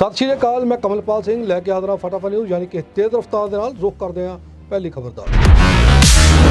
ਸਤਿ ਸ਼੍ਰੀ ਅਕਾਲ, ਮੈਂ ਕਮਲਪਾਲ ਸਿੰਘ, ਲੈ ਕੇ ਹਾਜ਼ਰ ਹਾਂ ਫਟਾਫਟ ਨਿਊਜ਼ ਯਾਨੀ ਕਿ ਤੇਜ਼ ਰਫ਼ਤਾਰ ਦੇ ਨਾਲ ਰੁਖ ਕਰਦੇ ਹਾਂ ਪਹਿਲੀ ਖਬਰਦਾਰ।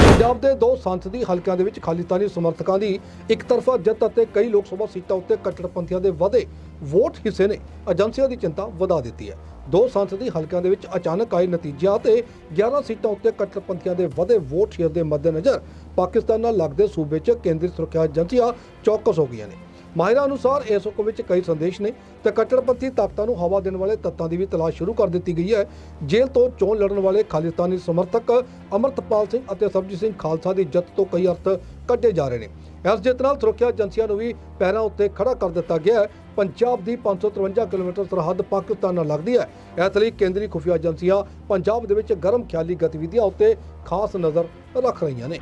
ਪੰਜਾਬ ਦੇ ਦੋ ਸੰਸਦੀ ਹਲਕਿਆਂ ਦੇ ਵਿੱਚ ਖਾਲਿਸਤਾਨੀ ਸਮਰਥਕਾਂ ਦੀ ਇੱਕ ਤਰਫਾ ਜਿੱਤ ਅਤੇ ਕਈ ਲੋਕ ਸਭਾ ਸੀਟਾਂ ਉੱਤੇ ਕੱਟੜਪੰਥੀਆਂ ਦੇ ਵਧੇ ਵੋਟ ਹਿੱਸੇ ਨੇ, ਏਜੰਸੀਆਂ ਦੀ ਚਿੰਤਾ ਵਧਾ ਦਿੱਤੀ ਹੈ। ਦੋ ਸੰਸਦੀ ਹਲਕਿਆਂ ਦੇ ਵਿੱਚ ਅਚਾਨਕ ਆਏ ਨਤੀਜਿਆਂ ਤੇ 11 ਸੀਟਾਂ ਉੱਤੇ ਕੱਟੜਪੰਥੀਆਂ ਦੇ ਵਧੇ ਵੋਟ ਸ਼ੇਅਰ ਦੇ ਮੱਦੇਨਜ਼ਰ ਪਾਕਿਸਤਾਨ ਨਾਲ ਲੱਗਦੇ ਸੂਬੇ 'ਚ ਕੇਂਦਰੀ ਸੁਰੱਖਿਆ ਏਜੰਸੀਆਂ ਚੌਕਸ ਹੋ ਗਈਆਂ ਨੇ। ਮਾਹਿਰਾਂ ਅਨੁਸਾਰ ਇਸ ਹੁਕਮ ਵਿੱਚ ਕਈ ਸੰਦੇਸ਼ ਨੇ ਤੇ ਕੱਟੜਪੰਥੀ ਤਾਕਤਾਂ ਨੂੰ ਹਵਾ ਦੇਣ ਵਾਲੇ ਤੱਤਾਂ ਦੀ ਵੀ ਤਲਾਸ਼ ਸ਼ੁਰੂ ਕਰ ਦਿੱਤੀ ਗਈ ਹੈ। ਜੇਲ੍ਹ ਤੋਂ ਚੋਣ ਲੜਨ ਵਾਲੇ ਖਾਲਿਸਤਾਨੀ ਸਮਰਥਕ ਅਮਰਤਪਾਲ ਸਿੰਘ ਅਤੇ ਸਰਬਜੀਤ ਸਿੰਘ ਖਾਲਸਾ ਦੀ ਜਿੱਤ ਤੋਂ ਕਈ ਅਰਥ ਕੱਢੇ ਜਾ ਰਹੇ ਨੇ। ਇਸ ਜਿੱਤ ਨਾਲ ਸੁਰੱਖਿਆ ਏਜੰਸੀਆਂ ਨੂੰ ਵੀ ਪੈਰਾਂ ਉੱਤੇ ਖੜਾ ਕਰ ਦਿੱਤਾ ਗਿਆ ਹੈ। ਪੰਜਾਬ ਦੀ 553 ਕਿਲੋਮੀਟਰ ਸਰਹੱਦ ਪਾਕਿਸਤਾਨ ਨਾਲ ਲੱਗਦੀ ਹੈ। ਇਸ ਲਈ ਕੇਂਦਰੀ ਖੁਫੀਆ ਏਜੰਸੀਆਂ ਪੰਜਾਬ ਦੇ ਵਿੱਚ ਗਰਮ ਖਿਆਲੀ ਗਤੀਵਿਧੀਆਂ ਉੱਤੇ ਖਾਸ ਨਜ਼ਰ ਰੱਖ ਰਹੀਆਂ ਨੇ।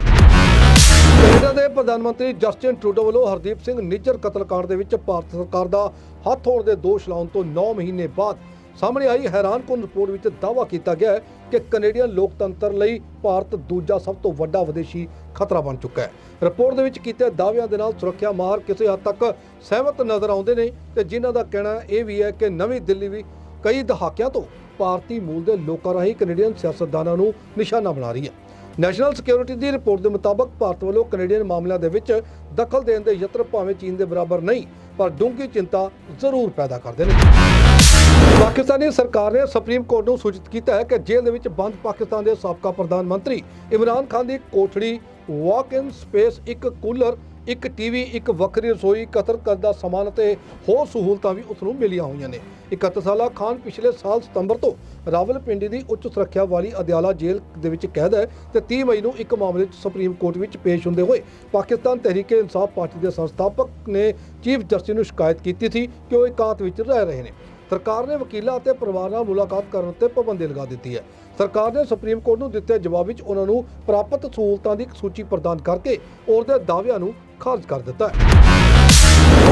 ਕੈਨੇਡਾ ਦੇ ਪ੍ਰਧਾਨ ਮੰਤਰੀ ਜਸਟਿਨ ਟਰੂਡੋ ਵੱਲੋਂ ਹਰਦੀਪ ਸਿੰਘ ਨਿੱਜਰ ਕਤਲकांड ਦੇ ਵਿੱਚ ਭਾਰਤ ਸਰਕਾਰ ਦਾ ਹੱਥ ਹੋਣ ਦੇ ਦੋਸ਼ ਲਾਉਣ ਤੋਂ 9 ਮਹੀਨੇ ਬਾਅਦ ਸਾਹਮਣੇ ਆਈ ਹੈਰਾਨਕੁਨ ਰਿਪੋਰਟ ਵਿੱਚ ਦਾਅਵਾ ਕੀਤਾ ਗਿਆ ਹੈ ਕਿ ਕੈਨੇਡੀਅਨ ਲੋਕਤੰਤਰ ਲਈ ਭਾਰਤ ਦੂਜਾ ਸਭ ਤੋਂ ਵੱਡਾ ਵਿਦੇਸ਼ੀ ਖਤਰਾ ਬਣ ਚੁੱਕਾ ਹੈ। ਰਿਪੋਰਟ ਦੇ ਵਿੱਚ ਕੀਤੇ ਦਾਅਵਿਆਂ ਦੇ ਨਾਲ ਸੁਰੱਖਿਆ ਮਾਹਰ ਕਿਸੇ ਹੱਦ ਤੱਕ ਸਹਿਮਤ ਨਜ਼ਰ ਆਉਂਦੇ ਨੇ ਤੇ ਜਿਨ੍ਹਾਂ ਦਾ ਕਹਿਣਾ ਇਹ ਵੀ ਹੈ ਕਿ ਨਵੀਂ ਦਿੱਲੀ ਵੀ ਕਈ ਦਹਾਕਿਆਂ ਤੋਂ ਭਾਰਤੀ ਮੂਲ ਦੇ ਲੋਕਾਂ ਰਾਹੀਂ ਕੈਨੇਡੀਅਨ ਸਿਆਸਤਦਾਨਾਂ ਨੂੰ ਨਿਸ਼ਾਨਾ ਬਣਾ ਰਹੀ ਹੈ। ਨੈਸ਼ਨਲ ਸਿਕਿਉਰਿਟੀ ਦੀ ਰਿਪੋਰਟ ਦੇ ਮੁਤਾਬਕ ਭਾਰਤ ਵੱਲੋਂ ਕੈਨੇਡੀਅਨ ਮਾਮਲਿਆਂ ਦੇ ਵਿੱਚ ਦਖਲ ਦੇਣ ਦੇ ਯਤਨ ਭਾਵੇਂ ਚੀਨ ਦੇ ਬਰਾਬਰ ਨਹੀਂ, ਪਰ ਡੂੰਘੀ ਚਿੰਤਾ ਜ਼ਰੂਰ ਪੈਦਾ ਕਰਦੇ ਨੇ। ਪਾਕਿਸਤਾਨੀ ਸਰਕਾਰ ਨੇ ਸੁਪਰੀਮ ਕੋਰਟ ਨੂੰ ਸੂਚਿਤ ਕੀਤਾ ਹੈ ਕਿ ਜੇਲ੍ਹ ਦੇ ਵਿੱਚ ਬੰਦ ਪਾਕਿਸਤਾਨ ਦੇ ਸਾਬਕਾ ਪ੍ਰਧਾਨ ਮੰਤਰੀ ਇਮਰਾਨ ਖਾਨ ਦੀ ਕੋਠੜੀ ਵਾਕ ਇਨ ਸਪੇਸ ਇੱਕ ਕੂਲਰ ਇੱਕ ਟੀਵੀ, ਇੱਕ ਵੱਖਰੀ ਰਸੋਈ ਕਤਰ ਕਰਦਾ ਸਮਾਨ ਅਤੇ ਹੋਰ ਸਹੂਲਤਾਂ ਵੀ ਉਸ ਨੂੰ ਮਿਲੀਆਂ ਹੋਈਆਂ ਨੇ। 31 ਸਾਲਾ ਖਾਨ ਪਿਛਲੇ ਸਾਲ ਸਤੰਬਰ ਤੋਂ ਰਾਵਲਪਿੰਡੀ ਦੀ ਉੱਚ ਸੁਰੱਖਿਆ ਵਾਲੀ ਅਦਿਆਲਾ ਜੇਲ੍ਹ ਦੇ ਵਿੱਚ ਕੈਦ ਹੈ ਤੇ 30 ਮਈ ਨੂੰ ਇੱਕ ਮਾਮਲੇ 'ਚ ਸੁਪਰੀਮ ਕੋਰਟ ਵਿੱਚ ਪੇਸ਼ ਹੁੰਦੇ ਹੋਏ ਪਾਕਿਸਤਾਨ ਤਹਿਰੀਕੇ ਇਨਸਾਫ ਪਾਰਟੀ ਦੇ ਸੰਸਥਾਪਕ ਨੇ ਚੀਫ ਜਸਟਿਸ ਨੂੰ ਸ਼ਿਕਾਇਤ ਕੀਤੀ ਸੀ ਕਿ ਉਹ ਇਕਾਂਤ ਵਿੱਚ ਰਹਿ ਰਹੇ ਨੇ। ਸਰਕਾਰ ਨੇ ਵਕੀਲਾਂ ਅਤੇ ਪਰਿਵਾਰ ਨਾਲ ਮੁਲਾਕਾਤ ਕਰਨ ਤੇ ਪਾਬੰਦੀ ਲਗਾ ਦਿੱਤੀ ਹੈ। ਸਰਕਾਰ ਨੇ ਸੁਪਰੀਮ ਕੋਰਟ ਨੂੰ ਦਿੱਤੇ ਜਵਾਬ ਵਿੱਚ ਉਹਨਾਂ ਨੂੰ ਪ੍ਰਾਪਤ ਸਹੂਲਤਾਂ ਦੀ ਇੱਕ ਸੂਚੀ ਪ੍ਰਦਾਨ ਕਰਕੇ ਉਹਦੇ ਦਾਅਵਿਆਂ ਨੂੰ ਖਾਰਜ ਕਰ ਦਿੱਤਾ ਹੈ।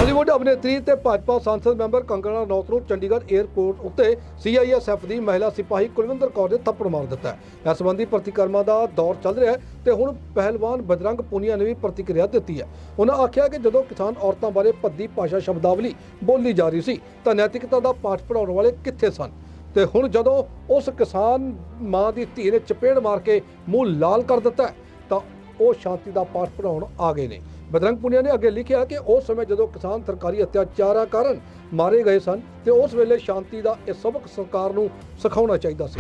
ਬਾਲੀਵੁੱਡ ਅਭਿਨੇਤਰੀ ਤੇ ਭਾਜਪਾ ਸੰਸਦ ਮੈਂਬਰ ਕੰਗਣਾ ਰਣੌਤ ਨੂੰ ਚੰਡੀਗੜ੍ਹ 에ਅਰਪੋਰਟ ਉੱਤੇ ਸੀਆਈਐਸਐਫ ਦੀ ਮਹਿਲਾ ਸਿਪਾਹੀ ਕੁਲਵਿੰਦਰ ਕੌਰ ਨੇ ਥੱਪੜ ਮਾਰ ਦਿੱਤਾ ਹੈ। ਇਸ ਸੰਬੰਧੀ ਪ੍ਰਤੀਕਰਮਾਂ ਦਾ ਦੌਰ ਚੱਲ ਰਿਹਾ ਹੈ ਤੇ ਹੁਣ ਪਹਿਲਵਾਨ ਬਜਰੰਗ ਪੁਨੀਆ ਨੇ ਵੀ ਪ੍ਰਤੀਕਿਰਿਆ ਦਿੱਤੀ ਹੈ। ਉਹਨਾਂ ਆਖਿਆ ਕਿ ਜਦੋਂ ਕਿਸਾਨ ਔਰਤਾਂ ਬਾਰੇ ਭੱਦੀ ਭਾਸ਼ਾ ਸ਼ਬਦਾਵਲੀ ਬੋਲੀ ਜਾ ਰਹੀ ਸੀ, ਤਾਂ ਨੈਤਿਕਤਾ ਦਾ ਪਾਠ ਪੜਾਉਣ ਵਾਲੇ ਕਿੱਥੇ ਸਨ? ਤੇ ਹੁਣ ਜਦੋਂ ਉਸ ਕਿਸਾਨ ਮਾਂ ਦੀ ਧੀ ਨੇ ਚਪੇੜ ਮਾਰ ਕੇ ਮੂੰਹ ਲਾਲ ਕਰ ਦਿੱਤਾ ਤਾਂ ਉਹ ਸ਼ਾਂਤੀ ਦਾ ਪਾਠ ਪੜਾਉਣ ਆ ਗਏ ਨੇ। ਬਦਰੰਗ ਪੁਨੀਆ ਨੇ ਅੱਗੇ ਲਿਖਿਆ ਕਿ ਉਸ ਸਮੇਂ ਜਦੋਂ ਕਿਸਾਨ ਸਰਕਾਰੀ ਅਤਿਆਚਾਰਾਂ ਕਾਰਨ ਮਾਰੇ ਗਏ ਸਨ ਤੇ ਉਸ ਵੇਲੇ ਸ਼ਾਂਤੀ ਦਾ ਇਹ ਸਬਕ ਸਰਕਾਰ ਨੂੰ ਸਿਖਾਉਣਾ ਚਾਹੀਦਾ ਸੀ।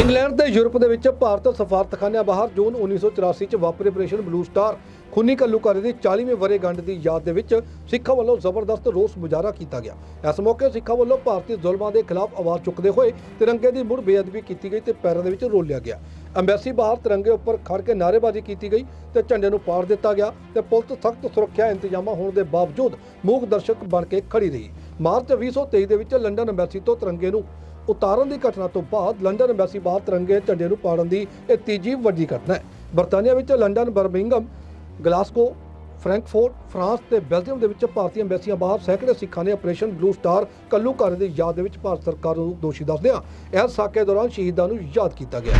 ਇੰਗਲੈਂਡ ਤੇ ਯੂਰਪ ਦੇ ਵਿੱਚ ਭਾਰਤ ਸਫਾਰਤਖਾਨਿਆਂ ਬਾਹਰ ਜੂਨ 1984 ਚ ਵਾਪਰੇ ਆਪਰੇਸ਼ਨ ਬਲੂ ਸਟਾਰ ਖੂਨੀ ਘੱਲੂਘਾਰੇ ਦੀ 40ਵੇਂ ਵਰ੍ਹੇਗੰਢ ਦੀ ਯਾਦ ਦੇ ਵਿੱਚ ਸਿੱਖਾਂ ਵੱਲੋਂ ਜ਼ਬਰਦਸਤ ਰੋਸ ਮੁਜ਼ਾਹਰਾ ਕੀਤਾ ਗਿਆ। ਇਸ ਮੌਕੇ ਸਿੱਖਾਂ ਵੱਲੋਂ ਭਾਰਤੀ ਜ਼ੁਲਮਾਂ ਦੇ ਖਿਲਾਫ ਆਵਾਜ਼ ਚੁੱਕਦੇ ਹੋਏ ਤਿਰੰਗੇ ਦੀ ਮੁੜ ਬੇਅਦਬੀ ਕੀਤੀ ਗਈ ਤੇ ਪੈਰਾਂ ਦੇ ਵਿੱਚ ਰੋਲਿਆ ਗਿਆ। ਅੰਬੈਸੀ ਬਾਹਰ ਤਿਰੰਗੇ ਉੱਪਰ ਖੜ ਕੇ ਨਾਅਰੇਬਾਜ਼ੀ ਕੀਤੀ ਗਈ ਤੇ ਝੰਡੇ ਨੂੰ ਪਾੜ ਦਿੱਤਾ ਗਿਆ ਤੇ ਪੁਲਿਸ ਸਖਤ ਸੁਰੱਖਿਆ ਇੰਤਜ਼ਾਮਾਂ ਹੋਣ ਦੇ ਬਾਵਜੂਦ ਮੂਕ ਦਰਸ਼ਕ ਬਣ ਕੇ ਖੜੀ ਰਹੀ। ਮਾਰਚ 2023 ਦੇ ਵਿੱਚ ਲੰਡਨ ਅੰਬੈਸੀ ਤੋਂ ਤਿਰੰਗੇ ਨੂੰ ਉਤਾਰਨ ਦੀ ਘਟਨਾ ਤੋਂ ਬਾਅਦ ਲੰਡਨ ਅੰਬੈਸੀ ਬਾਹਰ ਤਿਰੰਗੇ ਝੰਡੇ ਨੂੰ ਪਾੜਨ ਦੀ ਇਹ ਤੀਜੀ ਵੱਡੀ ਘਟਨਾ ਹੈ। ਬਰਤਾਨੀਆ ਵਿੱਚ London Birmingham Glasgow Frankfurt, France ਤੇ ਬੈਲਜੀਅਮ ਦੇ ਵਿੱਚ ਭਾਰਤੀ ਅੰਬੈਸੀਆਂ ਬਾਹਰ ਸੈਂਕੜੇ ਸਿੱਖਾਂ ਨੇ ਆਪਰੇਸ਼ਨ ਬਲੂ ਸਟਾਰ ਕੱਲੂਘਾਰੇ ਦੀ ਯਾਦ ਦੇ ਵਿੱਚ ਭਾਰਤ ਸਰਕਾਰ ਨੂੰ ਦੋਸ਼ੀ ਦੱਸਦਿਆਂ ਇਸ ਸਾਕੇ ਦੌਰਾਨ ਸ਼ਹੀਦਾਂ ਨੂੰ ਯਾਦ ਕੀਤਾ ਗਿਆ।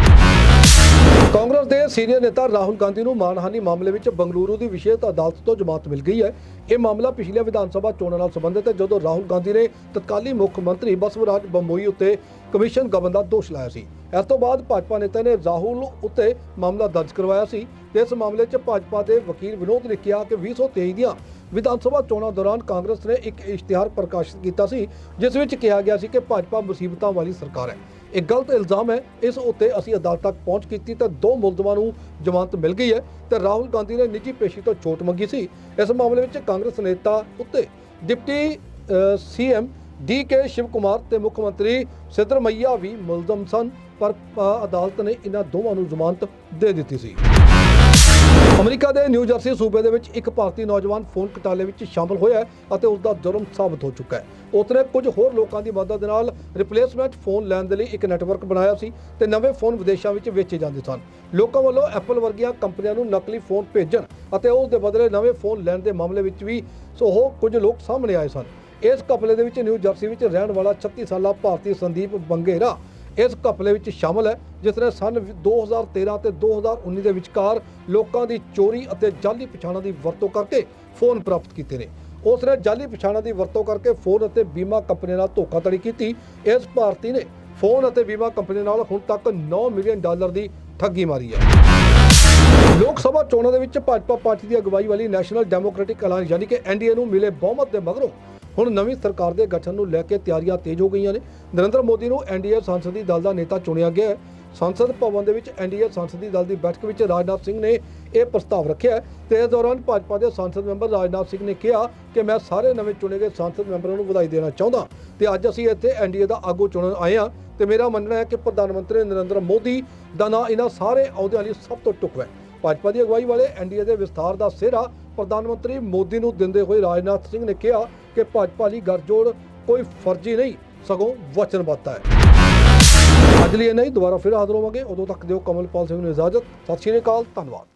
ਕਾਂਗਰਸ ਦੇ ਸੀਨੀਅਰ ਨੇਤਾ ਰਾਹੁਲ ਗਾਂਧੀ ਨੂੰ ਮਾਨਹਾਨੀ ਮਾਮਲੇ ਵਿੱਚ ਬੰਗਲੁਰੂ ਦੀ ਵਿਸ਼ੇਸ਼ ਅਦਾਲਤ ਤੋਂ ਜ਼ਮਾਨਤ ਮਿਲ ਗਈ ਹੈ। ਇਹ ਮਾਮਲਾ ਪਿਛਲੀਆਂ ਵਿਧਾਨ ਸਭਾ ਚੋਣਾਂ ਨਾਲ ਸੰਬੰਧਿਤ ਹੈ, ਜਦੋਂ ਰਾਹੁਲ ਗਾਂਧੀ ਨੇ ਤਤਕਾਲੀ ਮੁੱਖ ਮੰਤਰੀ ਬਸਵਰਾਜ ਬੰਬੋਈ ਉੱਤੇ ਕਮਿਸ਼ਨ ਗਬਨ ਦਾ ਦੋਸ਼ ਲਾਇਆ ਸੀ। ਇਸ ਤੋਂ ਬਾਅਦ ਭਾਜਪਾ ਨੇਤਾ ਨੇ ਰਾਹੁਲ ਉੱਤੇ ਮਾਮਲਾ ਦਰਜ ਕਰਵਾਇਆ ਸੀ। ਤੇ ਇਸ ਮਾਮਲੇ 'ਚ ਭਾਜਪਾ ਦੇ ਵਕੀਲ ਵਿਨੋਦ ਨੇ ਕਿਹਾ ਕਿ 2023 ਦੀਆਂ ਵਿਧਾਨ ਸਭਾ ਚੋਣਾਂ ਦੌਰਾਨ ਕਾਂਗਰਸ ਨੇ ਇੱਕ ਇਸ਼ਤਿਹਾਰ ਪ੍ਰਕਾਸ਼ਿਤ ਕੀਤਾ ਸੀ, ਜਿਸ ਵਿੱਚ ਕਿਹਾ ਗਿਆ ਸੀ ਕਿ ਭਾਜਪਾ ਮੁਸੀਬਤਾਂ ਵਾਲੀ ਸਰਕਾਰ ਹੈ। ਇਹ ਗਲਤ ਇਲਜ਼ਾਮ ਹੈ। ਇਸ ਉੱਤੇ ਅਸੀਂ ਅਦਾਲਤ ਤੱਕ ਪਹੁੰਚ ਕੀਤੀ ਤਾਂ ਦੋ ਮੁਲਜ਼ਮਾਂ ਨੂੰ ਜ਼ਮਾਨਤ ਮਿਲ ਗਈ ਹੈ ਤੇ ਰਾਹੁਲ ਗਾਂਧੀ ਨੇ ਨਿੱਜੀ ਪੇਸ਼ੀ ਤੋਂ ਛੋਟ ਮੰਗੀ ਸੀ। ਇਸ ਮਾਮਲੇ ਵਿੱਚ ਕਾਂਗਰਸ ਨੇਤਾ ਉੱਤੇ deputy CM D K Shivakumar ਤੇ ਮੁੱਖ ਮੰਤਰੀ ਸਿੱਧਰਮਈਆ ਵੀ ਮੁਲਜ਼ਮ ਸਨ, ਪਰ ਅਦਾਲਤ ਨੇ ਇਹਨਾਂ ਦੋਵਾਂ ਨੂੰ ਜ਼ਮਾਨਤ ਦੇ ਦਿੱਤੀ ਸੀ। ਅਮਰੀਕਾ ਦੇ ਨਿਊ ਜਰਸੀ ਸੂਬੇ ਦੇ ਵਿੱਚ ਇੱਕ ਭਾਰਤੀ ਨੌਜਵਾਨ ਫੋਨ ਘਟਾਲੇ ਵਿੱਚ ਸ਼ਾਮਲ ਹੋਇਆ ਹੈ ਅਤੇ ਉਸ ਦਾ ਜੁਰਮ ਸਾਬਤ ਹੋ ਚੁੱਕਾ ਹੈ। ਉਸਨੇ ਕੁਝ ਹੋਰ ਲੋਕਾਂ ਦੀ ਮਦਦ ਦੇ ਨਾਲ ਰਿਪਲੇਸਮੈਂਟ ਫੋਨ ਲੈਣ ਦੇ ਲਈ ਇੱਕ ਨੈਟਵਰਕ ਬਣਾਇਆ ਸੀ ਤੇ ਨਵੇਂ ਫੋਨ ਵਿਦੇਸ਼ਾਂ ਵਿੱਚ ਵੇਚੇ ਜਾਂਦੇ ਸਨ। ਲੋਕਾਂ ਵੱਲੋਂ ਐਪਲ ਵਰਗੀਆਂ ਕੰਪਨੀਆਂ ਨੂੰ ਨਕਲੀ ਫੋਨ ਭੇਜਣ ਅਤੇ ਉਸ ਦੇ ਬਦਲੇ ਨਵੇਂ ਫੋਨ ਲੈਣ ਦੇ ਮਾਮਲੇ ਵਿੱਚ ਵੀ ਸੋ ਉਹ ਕੁਝ ਲੋਕ ਸਾਹਮਣੇ ਆਏ ਸਨ। ਇਸ ਕਪਲੇ ਦੇ ਵਿੱਚ ਨਿਊ ਜਰਸੀ ਵਿੱਚ ਰਹਿਣ ਵਾਲਾ 36 ਸਾਲਾ ਭਾਰਤੀ ਸੰਦੀਪ ਬੰਗੇਰਾ ਇਸ ਘਪਲੇ ਵਿੱਚ ਸ਼ਾਮਲ ਹੈ, ਜਿਸ ਨੇ ਸਨ 2013 ਤੇ 2019 ਦੇ ਵਿਚਕਾਰ ਲੋਕਾਂ ਦੀ ਚੋਰੀ ਅਤੇ ਜਾਲੀ ਪਛਾਣਾਂ ਦੀ ਵਰਤੋਂ ਕਰਕੇ ਫੋਨ ਪ੍ਰਾਪਤ ਕੀਤੇ ਨੇ। ਉਸ ਨੇ ਜਾਲੀ ਪਛਾਣਾਂ ਦੀ ਵਰਤੋਂ ਕਰਕੇ ਫੋਨ ਅਤੇ ਬੀਮਾ ਕੰਪਨੀਆਂ ਨਾਲ ਧੋਖਾਧੜੀ ਕੀਤੀ। ਇਸ ਭਾਰਤੀ ਨੇ ਫੋਨ ਅਤੇ ਬੀਮਾ ਕੰਪਨੀ ਨਾਲ ਹੁਣ ਤੱਕ 9 ਮਿਲੀਅਨ ਡਾਲਰ ਦੀ ਠੱਗੀ ਮਾਰੀ ਹੈ। ਲੋਕ ਸਭਾ ਚੋਣਾਂ ਦੇ ਵਿੱਚ ਭਾਜਪਾ ਪਾਰਟੀ ਦੀ ਅਗਵਾਈ ਵਾਲੀ ਨੈਸ਼ਨਲ ਡੈਮੋਕ੍ਰੈਟਿਕ ਅਲਾਇੰਸ ਯਾਨੀ ਕਿ ਐਨਡੀਏ ਨੂੰ ਮਿਲੇ ਬਹੁਮਤ ਦੇ ਮਗਰੋਂ ਹੁਣ ਨਵੀਂ ਸਰਕਾਰ ਦੇ ਗਠਨ ਨੂੰ ਲੈ ਕੇ ਤਿਆਰੀਆਂ ਤੇਜ਼ ਹੋ ਗਈਆਂ ਨੇ। ਨਰਿੰਦਰ ਮੋਦੀ ਨੂੰ ਐਨਡੀਏ ਸੰਸਦੀ ਦਲ ਦਾ ਨੇਤਾ ਚੁਣਿਆ ਗਿਆ ਹੈ। ਸੰਸਦ ਭਵਨ ਦੇ ਵਿੱਚ ਐਨਡੀਏ ਸੰਸਦੀ ਦਲ ਦੀ ਬੈਠਕ ਵਿੱਚ ਰਾਜਨਾਥ ਸਿੰਘ ਨੇ ਇਹ ਪ੍ਰਸਤਾਵ ਰੱਖਿਆ ਹੈ। ਤੇ ਇਸ ਦੌਰਾਨ ਭਾਜਪਾ ਦੇ ਸੰਸਦ ਮੈਂਬਰ ਰਾਜਨਾਥ ਸਿੰਘ ਨੇ ਕਿਹਾ ਕਿ ਮੈਂ ਸਾਰੇ ਨਵੇਂ ਚੁਣੇ ਗਏ ਸੰਸਦ ਮੈਂਬਰਾਂ ਨੂੰ ਵਧਾਈ ਦੇਣਾ ਚਾਹੁੰਦਾ ਤੇ ਅੱਜ ਅਸੀਂ ਇੱਥੇ ਐਨਡੀਏ ਦਾ ਆਗੂ ਚੁਣਨ ਆਏ ਹਾਂ। ਤੇ ਮੇਰਾ ਮੰਨਣਾ ਹੈ ਕਿ ਪ੍ਰਧਾਨ ਮੰਤਰੀ ਨਰਿੰਦਰ ਮੋਦੀ ਦਾ ਨਾਂ ਇਹਨਾਂ ਸਾਰੇ ਅਹੁਦਿਆਂ ਲਈ ਸਭ ਤੋਂ ਢੁਕਵਾਂ ਹੈ। ਭਾਜਪਾ ਦੀ ਅਗਵਾਈ ਵਾਲੇ ਐਨਡੀਏ ਦੇ ਵਿਸਥਾਰ ਦਾ ਸਿਹਰਾ ਪ੍ਰਧਾਨ ਮੰਤਰੀ ਮੋਦੀ ਨੂੰ ਦਿੰਦੇ ਹੋਏ ਰਾਜਨਾਥ ਸਿੰਘ ਨੇ ਕਿਹਾ ਕਿ ਭਾਜਪਾ ਲਈ ਗੱਠਜੋੜ ਕੋਈ ਫਰਜ਼ੀ ਨਹੀਂ, ਸਗੋਂ ਵਚਨਬੱਧ ਹੈ। ਅੱਜ ਲਈ ਨਹੀਂ ਦੁਬਾਰਾ ਫਿਰ ਹਾਜ਼ਰ ਹੋਵਾਂਗੇ। ਉਦੋਂ ਤੱਕ ਦਿਓ ਕਮਲਪਾਲ ਸਿੰਘ ਨੂੰ ਇਜਾਜ਼ਤ। ਸਤਿ ਸ਼੍ਰੀ ਅਕਾਲ, ਧੰਨਵਾਦ।